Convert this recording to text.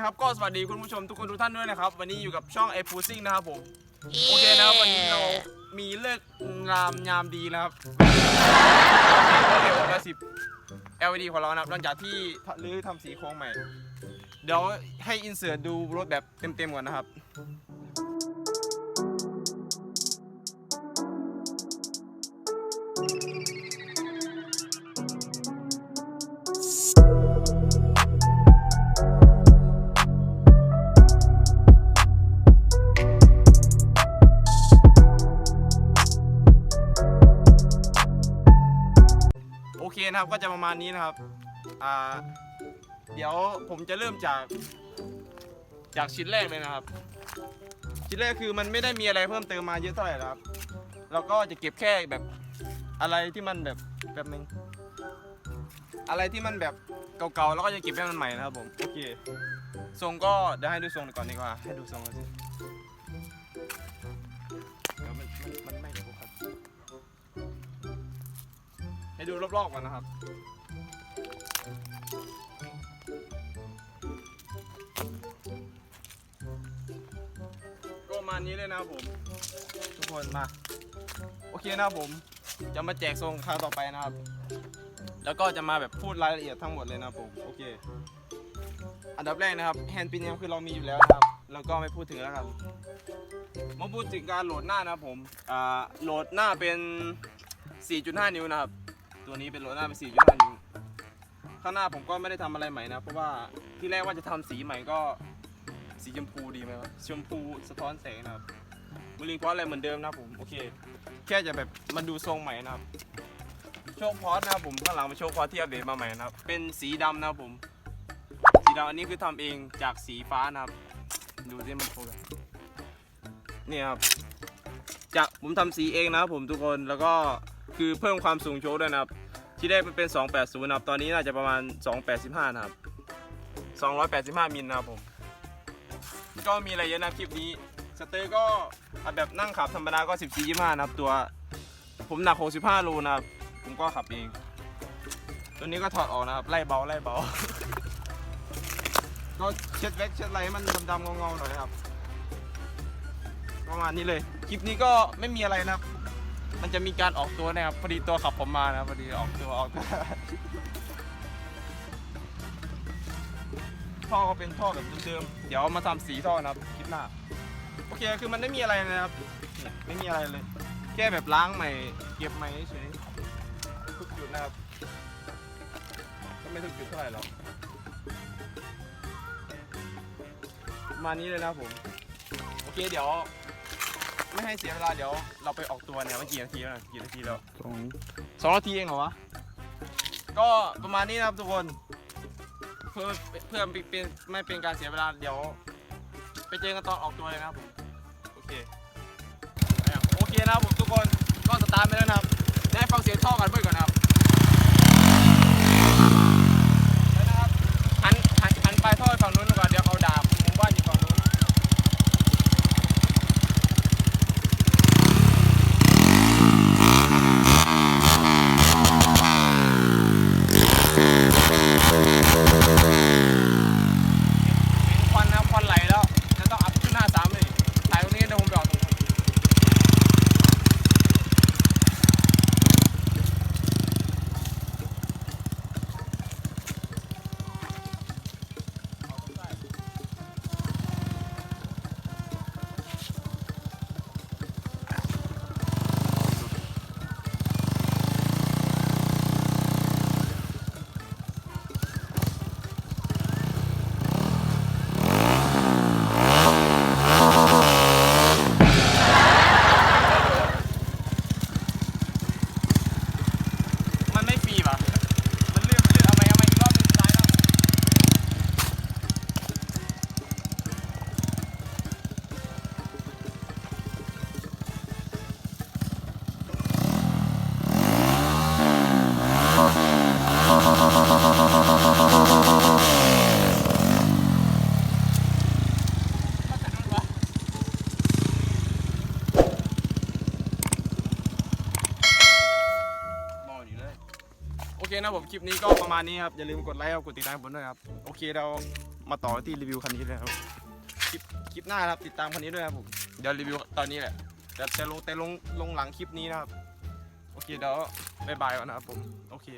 เคนะครับก็สวัสดีคุณผู้ชมทุกคนทุกท่านด้วยนะครับ วันนี้อยู่กับช่องไอฟูซิ่งนะครับผมโอเคนะครับวันนี้เรามีเลิกงามยามดีนะครับเก็บมาสิบ LED ของเรานะครับหลังจากที่รื้อทำสีโครงใหม่ เดี๋ยวให้อินเสิร์ตดูรถแบบเต็มๆก่อนนะครับ นะครับก็จะประมาณนี้นะครับอ่าเดี๋ยวผมจะเริ่มจากจากชิ้นแรกเลยนะครับ ชิ้นแรกคือมันไม่ได้มีอะไรเพิ่มเติมมาเยอะเท่าไหร่นะครับเราก็จะเก็บแค่แบบอะไรที่มันแบบแบบนึงอะไรที่มันแบบเก่าๆแล้วก็จะเก็บให้มันใหม่นะครับผมโอเคทรงก็เดี๋ยวให้ดูทรงก่อนดีกว่าให้ดูทรงกันสิ ให้ดูรอบๆก่อนนะครับ ก็ประมาณนี้เลยนะครับผม ทุกคนมา โอเคนะครับผม จะมาแจกทรงคราวต่อไปนะครับ แล้วก็จะมาแบบพูดรายละเอียดทั้งหมดเลยนะครับผม โอเค อันดับแรกนะครับแฮนด์ปินเนมคือเรามีอยู่แล้วนะครับ แล้วก็ไม่พูดถึงแล้วครับมาพูดถึงการโหลดหน้านะครับผม อ่า โหลดหน้าเป็น 4.5 นิ้วนะครับ ตัวนี้เป็นโหลดหน้าเป็น4.5นิ้วข้างหน้าผมก็ไม่ได้ทำอะไรใหม่นะ เพราะว่าที่แรกว่าจะทำสีใหม่ก็สีชมพูดีไหมวะชมพูสะท้อนแสงนะครับมือลิงพอสอะไรเหมือนเดิมนะครับผมโอเค แค่จะแบบมันดูทรงใหม่นะครับ โชคพอสนะครับผมข้างหลังเป็นโชคพอสที่อัปเดตมาใหม่นะครับ เป็นสีดำนะครับผม สีดำอันนี้คือทำเองจากสีฟ้านะครับ ดูสิมันโฟกัสนี่ครับ จากผมทำสีเองนะครับผมทุกคนแล้วก็คือเพิ่มความสูงโชว์ด้วยนะครับ ที่ได้เป็น 280นะครับตอนนี้น่าจะประมาณ 285 นะครับ 285 มิลนะครับผม ก็มีอะไรเยอะนะคลิปนี้ สเตอร์ก็แบบนั่งขับธรรมดาก็ 14 25 นะครับ ตัว ผมหนัก 65 โลนะครับ ผมก็ขับเอง ตัวนี้ก็ถอดออกนะครับ ไล่เบาไล่เบา ก็เช็ดแว็กเช็ดอะไรให้มันดำๆเงาๆหน่อยครับ ประมาณนี้เลย คลิปนี้ก็ไม่มีอะไรนะครับ มันจะมีการออกตัวนะครับ พอดีตัวขับผมมานะครับพอดีออกตัวออกตัวท่อก็เป็นท่อแบบเดิมๆเดี๋ยวมาทำสีท่อนะครับคลิปหน้า โอเค คือมันไม่มีอะไรนะครับ ไม่มีอะไรเลย แค่แบบล้างใหม่ เก็บใหม่เฉยทุกจุดนะครับ ก็ไม่ทุกจุดเท่าไหร่หรอกประมาณนี้เลยนะครับผม โอเค เดี๋ยว ไม่ให้เสียเวลาเดี๋ยวเราไปออกตัวเนี่ยเมื่อกี่นาทีแล้วนะกี่นาทีแล้วสองสองนาทีเองเหรอวะก็ประมาณนี้นะครับทุกคนเพื่อเพื่อเป็นไม่เป็นการเสียเวลาเดี๋ยว ไปเจอกันตอนออกตัวเลยนะครับผมโอเคโอเคนะครับผมทุกคนก็สตาร์ทไปแล้วนะครับได้ฟังเสียงท่อกันเพื่อนก่อนนะครับ นะผมคลิปนี้ก็ประมาณนี้ครับ อย่าลืมกดไลค์กดติดตามผมด้วยครับ โอเคเรามาต่อที่รีวิวคันนี้เลยครับ คลิปคลิปหน้าครับติดตามคันนี้ด้วยครับผม เดี๋ยวรีวิวตอนนี้แหละแต่แต่ลงแต่ลงลงหลังคลิปนี้นะครับ โอเคเดี๋ยวบายบายก่อนนะครับผม โอเค